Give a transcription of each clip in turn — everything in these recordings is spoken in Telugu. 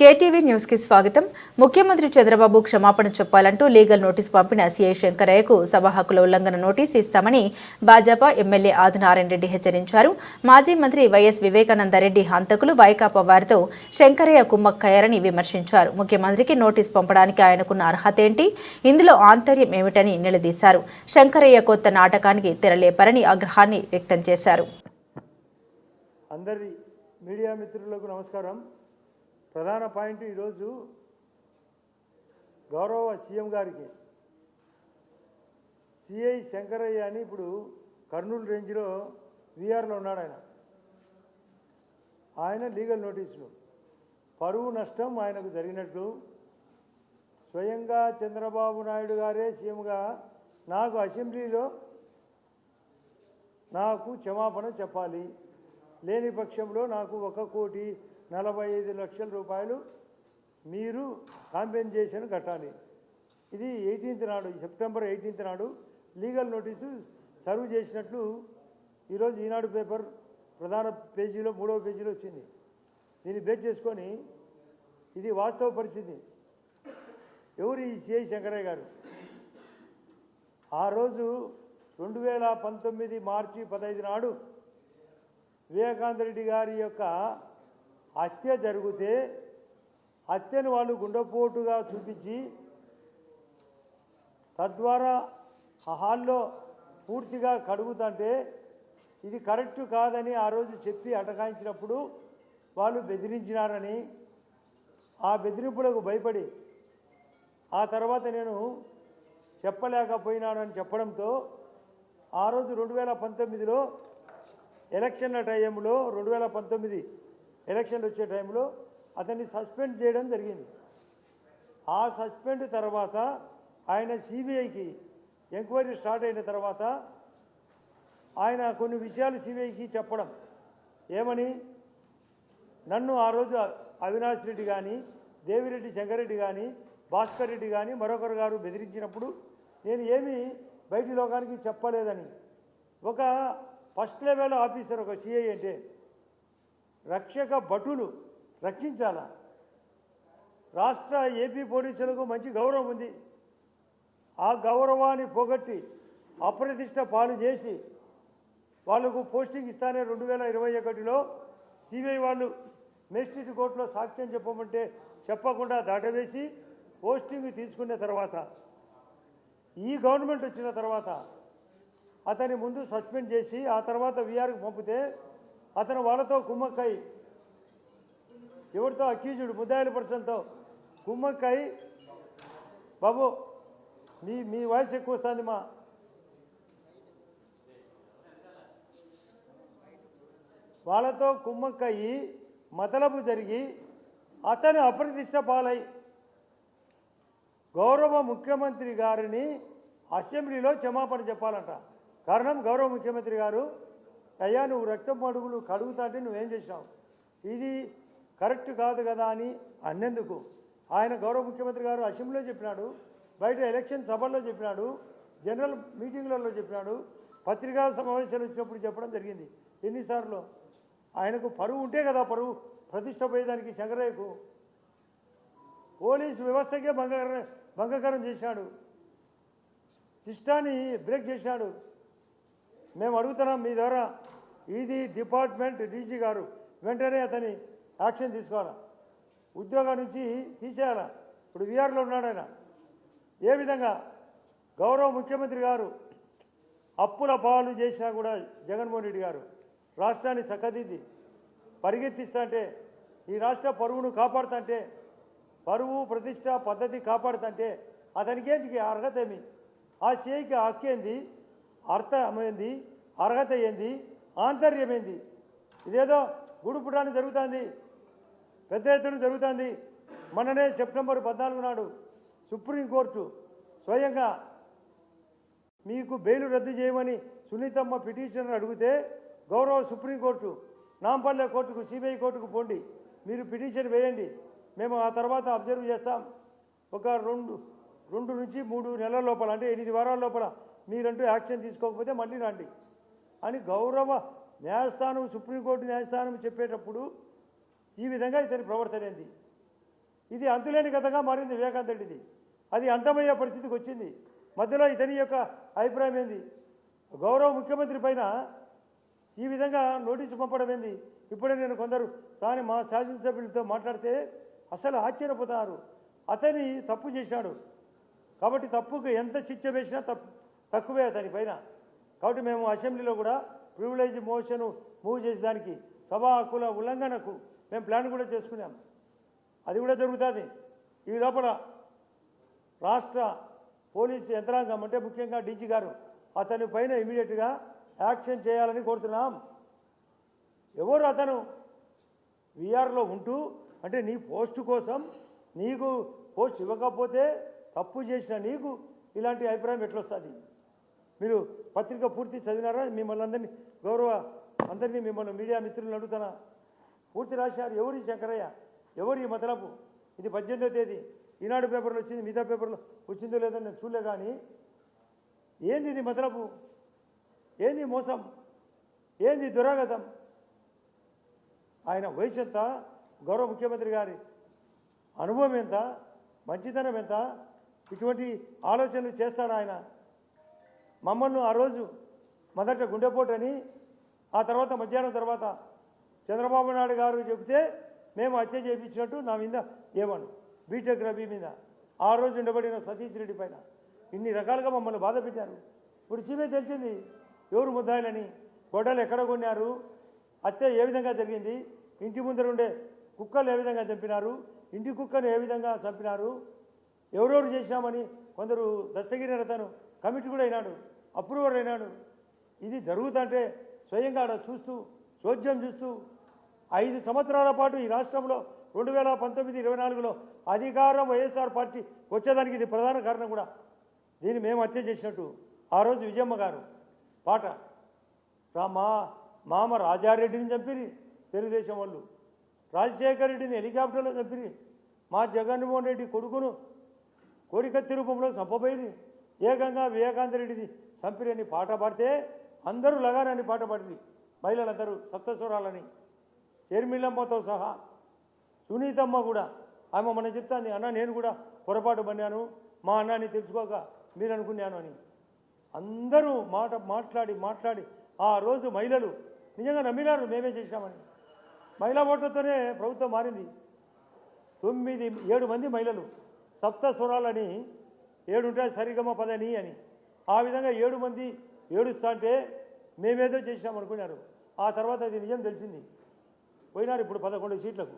కేటీవీ న్యూస్కి స్వాగతం. ముఖ్యమంత్రి చంద్రబాబు క్షమాపణ చెప్పాలంటూ లీగల్ నోటీస్ పంపిన సీఐ శంకరయ్యకు సభ హక్కుల ఉల్లంఘన నోటీస్ ఇస్తామని భాజపా ఎమ్మెల్యే ఆదినారాయణ రెడ్డి హెచ్చరించారు. మాజీ మంత్రి వైఎస్ వివేకానందరెడ్డి హంతకులు వైకాపా వారితో శంకరయ్య కుమ్మక్కయ్యారని విమర్శించారు. ముఖ్యమంత్రికి నోటీస్ పంపడానికి ఆయనకున్న అర్హత ఏంటి? ఇందులో ఆంతర్యం ఏమిటని నిలదీశారు. శంకరయ్య కొత్త నాటకానికి తెరలేపారని ఆగ్రహాన్ని వ్యక్తం చేశారు. అందరి మీడియా మిత్రులకు నమస్కారం. ప్రధాన పాయింట్ ఈరోజు గౌరవ సీఎం గారికి. సిఐ శంకరయ్య అని ఇప్పుడు కర్నూలు రేంజ్లో విఆర్లో ఉన్నాడు ఆయన. ఆయన లీగల్ నోటీసులు. పరువు నష్టం ఆయనకు జరిగినట్లు. స్వయంగా చంద్రబాబు నాయుడు గారే సీఎంగా నాకు అసెంబ్లీలో నాకు క్షమాపణ చెప్పాలి. లేని పక్షంలో నాకు ఒక కోటి నలభై ఐదు లక్షల రూపాయలు మీరు కాంపెన్సేషన్ కట్టాలి. ఇది ఎయిటీన్త్ నాడు సెప్టెంబర్ ఎయిటీన్త్ నాడు లీగల్ నోటీసు సర్వ్ చేసినట్లు ఈరోజు ఈనాడు పేపర్ ప్రధాన పేజీలో మూడవ పేజీలో వచ్చింది. దీన్ని బేస్ చేసుకొని ఇది వాస్తవ పరిస్థితి. ఎవరు ఈ సిఐ శంకరయ్య గారు? ఆ రోజు రెండు వేల పంతొమ్మిది మార్చి పదహైదు నాడు వివేకానంద రెడ్డి గారి యొక్క హత్య జరిగితే హత్యను వాళ్ళు గుండెపోటుగా చూపించి తద్వారా ఆ హాల్లో పూర్తిగా కడుగుతుంటే ఇది కరెక్ట్ కాదని ఆ రోజు చెప్పి అటకాయించినప్పుడు వాళ్ళు బెదిరించినారని ఆ బెదిరింపులకు భయపడి ఆ తర్వాత నేను చెప్పలేకపోయినానని చెప్పడంతో ఆ రోజు రెండు వేల పంతొమ్మిదిలో ఎలక్షన్ల టైంలో రెండు వేల పంతొమ్మిది ఎలక్షన్లు వచ్చే టైంలో అతన్ని సస్పెండ్ చేయడం జరిగింది. ఆ సస్పెండ్ తర్వాత ఆయన సిబిఐకి ఎంక్వైరీ స్టార్ట్ అయిన తర్వాత ఆయన కొన్ని విషయాలు సిబిఐకి చెప్పడం. ఏమని? నన్ను ఆ రోజు అవినాష్ రెడ్డి కానీ దేవిరెడ్డి శంకరెడ్డి కానీ భాస్కర్ రెడ్డి కానీ మరొకరు గారు బెదిరించినప్పుడు నేను ఏమీ బయటి లోకానికి చెప్పలేదని. ఒక ఫస్ట్ లెవెల్ ఆఫీసర్ ఒక సిఐ అంటే రక్షక భటులు రక్షించాలా? రాష్ట్ర ఏపీ పోలీసులకు మంచి గౌరవం ఉంది. ఆ గౌరవాన్ని పోగొట్టి అప్రతిష్ట పాలు చేసి వాళ్ళకు పోస్టింగ్ ఇస్తానే రెండు వేల ఇరవై ఒకటిలో సిబిఐ వాళ్ళు మేజిస్ట్రేట్ కోర్టులో సాక్ష్యం చెప్పమంటే చెప్పకుండా దాటవేసి పోస్టింగ్ తీసుకున్న తర్వాత ఈ గవర్నమెంట్ వచ్చిన తర్వాత అతని ముందు సస్పెండ్ చేసి ఆ తర్వాత విఆర్కి పంపితే అతను వాళ్ళతో కుమ్మక్కై. ఎవరితో? అక్యూజుడు ముద్దాయిల పర్సన్తో కుమ్మక్కై. బాబు మీ మీ వాయిస్ ఎక్కువ వస్తుంది మా. వాళ్ళతో కుమ్మక్కయ్యి మతలపు జరిగి అతను అప్రతిష్ట పాలై. గౌరవ ముఖ్యమంత్రి గారిని అసెంబ్లీలో క్షమాపణ చెప్పాలంట. కారణం గౌరవ ముఖ్యమంత్రి గారు అయ్యా నువ్వు రక్తం అడుగులు కడుగుతాంటే నువ్వేం చేసినావు ఇది కరెక్ట్ కాదు కదా అని అన్నందుకు? ఆయన గౌరవ ముఖ్యమంత్రి గారు అసెంబ్లీలో చెప్పినాడు బయట ఎలక్షన్ సభల్లో చెప్పినాడు జనరల్ మీటింగ్లలో చెప్పినాడు పత్రికా సమావేశాలు వచ్చినప్పుడు చెప్పడం జరిగింది. ఎన్నిసార్లు? ఆయనకు పరువు ఉంటే కదా పరువు ప్రతిష్ట పోయేదానికి శంకరయ్యకు. పోలీసు వ్యవస్థకే భంగకర భంగకరం చేశాడు. సిస్టాన్ని బ్రేక్ చేశాడు. మేము అడుగుతున్నాం మీ ద్వారా ఇది డిపార్ట్మెంట్ డీజీ గారు. వెంటనే అతని యాక్షన్ తీసుకోవాలా? ఉద్యోగం నుంచి తీసేయాలా? ఇప్పుడు విఆర్లో ఉన్నాడు ఆయన. ఏ విధంగా? గౌరవ ముఖ్యమంత్రి గారు అప్పుల పాలు చేసినా కూడా జగన్మోహన్ రెడ్డి గారు రాష్ట్రాన్ని చక్కదిద్ది. పరిగెత్తిస్తా అంటే ఈ రాష్ట్ర పరువును కాపాడుతుంటే పరువు ప్రతిష్ట పద్ధతి కాపాడుతుంటే అతనికి ఏంటికి అర్హత ఏమి? ఆ చేయికి హక్కు ఏంది? అర్థమైంది అర్హత ఏంది? ఆంతర్యమైంది. ఇదేదో ఇదేదో గుడుపుటాన్ని జరుగుతుంది పెద్ద ఎత్తున జరుగుతుంది. మొన్ననే సెప్టెంబర్ పద్నాలుగు నాడు సుప్రీంకోర్టు స్వయంగా మీకు బెయిల్ రద్దు చేయమని సునీతమ్మ పిటిషనర్ అడిగితే గౌరవ సుప్రీంకోర్టు నాంపల్లె కోర్టుకు సిబిఐ కోర్టుకు పోండి. మీరు పిటిషన్ వేయండి. మేము ఆ తర్వాత అబ్జర్వ్ చేస్తాం. ఒక రెండు రెండు నుంచి మూడు నెలల లోపల అంటే ఎనిమిది వారాల లోపల మీరంటూ యాక్షన్ తీసుకోకపోతే మళ్ళీ రండి. అని గౌరవ న్యాయస్థానం సుప్రీంకోర్టు న్యాయస్థానం చెప్పేటప్పుడు ఈ విధంగా ఇతని ప్రవర్తనైంది ఇది అంతులేని కథగా మారింది వివేకాంత్ రెడ్డిది. అది అంతమయ్యే పరిస్థితికి వచ్చింది. మధ్యలో ఇతని యొక్క అభిప్రాయం ఏంది? గౌరవ ముఖ్యమంత్రి పైన ఈ విధంగా నోటీసు పంపడం ఏంది? ఇప్పుడే నేను కొందరు తాను మా శాసనసభ్యులతో మాట్లాడితే అసలు ఆశ్చర్యపోతారు. అతని తప్పు చేశాడు. కాబట్టి తప్పుకు ఎంత శిక్ష వేసినా తప్పు తక్కువే అతని పైన. కాబట్టి మేము అసెంబ్లీలో కూడా ప్రివిలేజ్ మోషన్ మూవ్ చేసేదానికి సభా హక్కుల ఉల్లంఘనకు మేము ప్లాన్ కూడా చేసుకున్నాం. అది కూడా జరుగుతుంది. ఈ లోపల రాష్ట్ర పోలీసు యంత్రాంగం అంటే ముఖ్యంగా డీజీ గారు అతని పైన ఇమీడియట్గా యాక్షన్ చేయాలని కోరుతున్నాం. ఎవరు అతను? విఆర్లో ఉంటూ అంటే నీ పోస్టు కోసం నీకు పోస్ట్ ఇవ్వకపోతే తప్పు చేసిన నీకు ఇలాంటి అభిప్రాయం ఎట్లొస్తుంది? మీరు పత్రిక పూర్తి చదివినారా? మిమ్మల్ని అందరినీ గౌరవ అందరినీ మిమ్మల్ని మీడియా మిత్రులను అడుగుతానా? పూర్తి రాశారు. ఎవరి శంకరయ్య? ఎవరి మతలపు? ఇది పద్దెనిమిదో తేదీ. ఈనాడు పేపర్లో వచ్చింది మిగతా పేపర్లో వచ్చిందో లేదో నేను చూడలే కానీ ఏంది ఇది మతలపు? ఏంది మోసం? ఏంది దురాగతం? ఆయన వయసు ఎంత? గౌరవ ముఖ్యమంత్రి గారి అనుభవం ఎంత? మంచితనం ఎంత? ఇటువంటి ఆలోచనలు చేస్తాడు ఆయన? మమ్మల్ని ఆ రోజు మొదట గుండెపోటు అని ఆ తర్వాత మధ్యాహ్నం తర్వాత చంద్రబాబు నాయుడు గారు చెబితే మేము హత్య చేయించినట్టు నా మీద ఏమను? బీటెక్ రవి మీద. ఆ రోజు ఉండబడిన సతీష్ రెడ్డి పైన. ఇన్ని రకాలుగా మమ్మల్ని బాధ పెట్టారు. ఇప్పుడు చీమే తెలిసింది ఎవరు ముద్దాయిలని? గొడ్డలు ఎక్కడ కొన్నారు? హత్య ఏ విధంగా జరిగింది? ఇంటి ముందర ఉండే కుక్కలు ఏ విధంగా చంపినారు? ఇంటి కుక్కను ఏ విధంగా చంపినారు? ఎవరెవరు చేశామని కొందరు దస్తగిరి రతను కమిటీ కూడా అయినాడు. అప్రూవర్ అయినాడు. ఇది జరుగుతుంటే స్వయంగా ఆడ చూస్తూ చోద్యం చూస్తూ ఐదు సంవత్సరాల పాటు ఈ రాష్ట్రంలో రెండు వేల పంతొమ్మిది ఇరవై నాలుగులో అధికారం వైఎస్ఆర్ పార్టీ వచ్చేదానికి ఇది ప్రధాన కారణం కూడా. దీన్ని మేము హత్య చేసినట్టు. ఆ రోజు విజయమ్మ గారు పాట రామా మామ రాజారెడ్డిని చంపిరి తెలుగుదేశం వాళ్ళు. రాజశేఖర రెడ్డిని హెలికాప్టర్లో చంపిరి. మా జగన్మోహన్ రెడ్డి కొడుకును కోరికత్తి రూపంలో చంపబోయి ఏకంగా వివేకాంత రెడ్డిని పాట పాడితే అందరూ లగానని పాట పాడింది. మహిళలందరూ సప్తస్వరాలని షర్మిలమ్మతో సహా సునీతమ్మ కూడా. ఆమె మన చెప్తాంది అన్న నేను కూడా పొరపాటు పన్నాను మా అన్నాన్ని తెలుసుకోక మీరు అనుకున్నాను అని. అందరూ మాట మాట్లాడి మాట్లాడి ఆ రోజు మహిళలు నిజంగా నమ్మినారు మేమే చేశామని. మహిళా ఓట్లతోనే ప్రభుత్వం మారింది. తొమ్మిది ఏడు మంది మహిళలు సప్త స్వరాలని ఏడుంటాయి సరిగమ పదని అని. ఆ విధంగా ఏడు మంది ఏడుస్తా అంటే మేమేదో చేసినాం అనుకున్నారు. ఆ తర్వాత అది నిజం తెలిసింది. పోయినారు ఇప్పుడు పదకొండు సీట్లకు.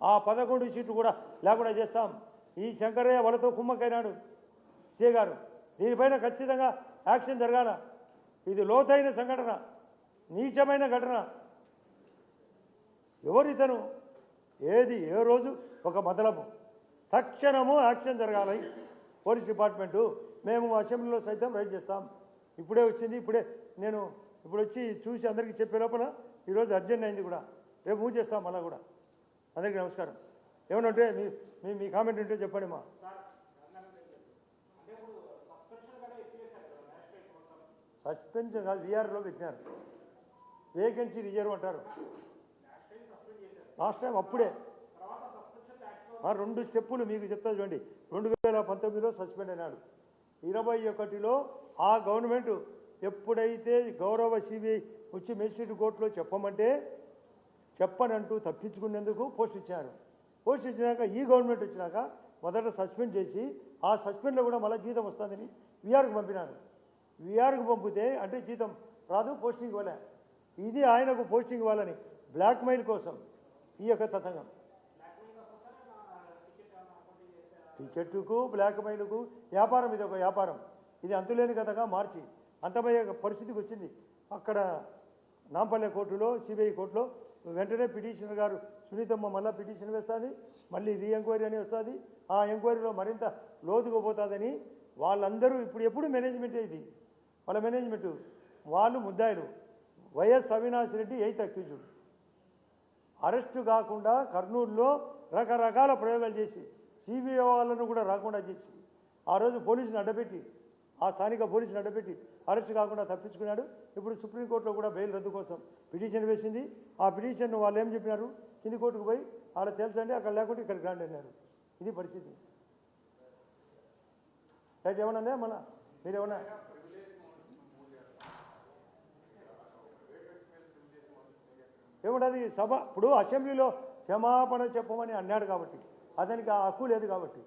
ఆ పదకొండు సీట్లు కూడా లేకుండా చేస్తాం. ఈ శంకరయ్య వాళ్ళతో కుమ్మకైనాడు సే గారు దీనిపైన ఖచ్చితంగా యాక్షన్ జరగాల. ఇది లోతైన సంఘటన నీచమైన ఘటన. ఎవరితను ఏది ఏ రోజు ఒక మొదలము తక్షణము యాక్షన్ జరగాలి. పోలీస్ డిపార్ట్మెంటు మేము అసెంబ్లీలో సైతం వెయిట్ చేస్తాం. ఇప్పుడే వచ్చింది ఇప్పుడే నేను ఇప్పుడు వచ్చి చూసి అందరికీ చెప్పే లోపల ఈరోజు అర్జెంట్ అయింది కూడా. రేపు మూవ్ చేస్తాం మళ్ళీ కూడా. అందరికీ నమస్కారం. ఏమన్నా ఉంటే మీ మీ మీ కామెంట్ ఉంటే చెప్పండి మా. సస్పెన్షన్ కాదు విఆర్లో పెట్టినారు. వేకెన్సీ రిజర్వ్ అంటారు. లాస్ట్ టైం అప్పుడే. రెండు స్టెప్పులు మీకు చెప్తా చూడండి. రెండు వేల పంతొమ్మిదిలో సస్పెండ్ అయినాడు. ఇరవై ఒకటిలో ఆ గవర్నమెంట్ ఎప్పుడైతే గౌరవ సిబిఐ వచ్చి మెజిస్ట్రేట్ కోర్టులో చెప్పమంటే చెప్పనంటూ తప్పించుకునేందుకు పోస్ట్ ఇచ్చారు పోస్ట్ ఇచ్చినాక ఈ గవర్నమెంట్ వచ్చినాక మొదట సస్పెండ్ చేసి ఆ సస్పెండ్లో కూడా మళ్ళీ జీతం వస్తుందని విఆర్కి పంపినారు. విఆర్కి పంపితే అంటే జీతం రాదు పోస్టింగ్ ఇవ్వలే. ఇది ఆయనకు పోస్టింగ్ ఇవ్వాలని బ్లాక్మెయిల్ కోసం ఈ యొక్క తతంగం. టికెట్కు బ్లాక్మెయిల్కు వ్యాపారం ఇది ఒక వ్యాపారం. ఇది అంతులేని కథగా మార్చి అంతమయ్యే పరిస్థితికి వచ్చింది. అక్కడ నాంపల్లె కోర్టులో సిబిఐ కోర్టులో వెంటనే పిటిషనర్ గారు సునీతమ్మ మళ్ళీ పిటిషన్ వేస్తుంది మళ్ళీ రీ ఎంక్వైరీ అని వస్తుంది. ఆ ఎంక్వైరీలో మరింత లోతుగా పోతుందని వాళ్ళందరూ ఇప్పుడు ఎప్పుడు మేనేజ్మెంటే ఇది? వాళ్ళ మేనేజ్మెంట్? వాళ్ళు ముద్దాయిలు. YS Avinash Reddy eighth accused. Arrest కాకుండా కర్నూలులో రకరకాల ప్రయోగాలు చేసి సిబిఐ వాళ్ళను కూడా రాకుండా చేసి ఆ రోజు పోలీసుని అడ్డపెట్టి ఆ స్థానిక పోలీసుని అడ్డపెట్టి అరెస్ట్ కాకుండా తప్పించుకున్నాడు. ఇప్పుడు సుప్రీంకోర్టులో కూడా బెయిల్ రద్దు కోసం పిటిషన్ వేసింది. ఆ పిటిషన్ వాళ్ళు ఏం చెప్పినారు? కింది కోర్టుకు పోయి ఆడ తెలుసండి అక్కడ లేకుంటే ఇక్కడికి రండి అన్నారు ఇది పరిస్థితి. రైట్ ఏమన్నా మన మీరు ఏమన్నా ఏముండదు? సభ ఇప్పుడు అసెంబ్లీలో క్షమాపణ చెప్పమని అన్నాడు కాబట్టి. అతనికి ఆ హక్కు లేదు కాబట్టి.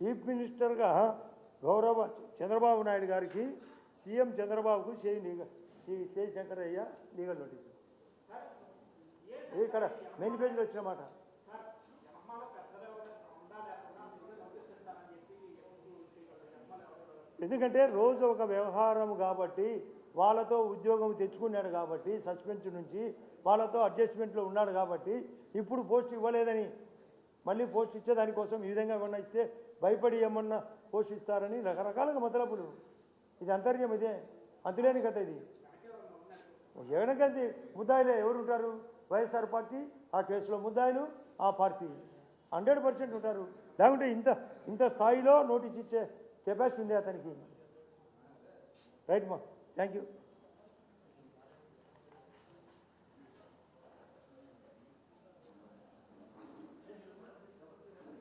చీఫ్ మినిస్టర్గా గౌరవ చంద్రబాబు నాయుడు గారికి సీఎం చంద్రబాబుకు చేయి లీగల్ చేయి శంకరయ్య లీగల్ నోటీసు. ఇక్కడ మెయిన్ పేజీలో వచ్చిన మాట. ఎందుకంటే రోజు ఒక వ్యవహారం కాబట్టి వాళ్ళతో ఉద్యోగం తెచ్చుకున్నాడు కాబట్టి సస్పెన్స్ నుంచి వాళ్ళతో అడ్జస్ట్మెంట్లో ఉన్నాడు కాబట్టి ఇప్పుడు పోస్ట్ ఇవ్వలేదని మళ్ళీ పోస్ట్ ఇచ్చేదానికోసం ఈ విధంగా ఏమన్నా ఇస్తే భయపడి ఏమన్నా పోస్ట్ ఇస్తారని రకరకాలుగా మతలపులు ఇది అంతర్యం ఇదే. అంతులేని కథ ఇది. ఎవరికంది ముద్దాయిలే ఎవరు ఉంటారు? వైఎస్ఆర్ పార్టీ ఆ కేసులో ముద్దాయిలు ఆ పార్టీ. హండ్రెడ్ పర్సెంట్ ఉంటారు. లేకుంటే ఇంత ఇంత స్థాయిలో నోటీస్ ఇచ్చే కెపాసిటీ ఉంది అతనికి. రైట్ మా? Thank you.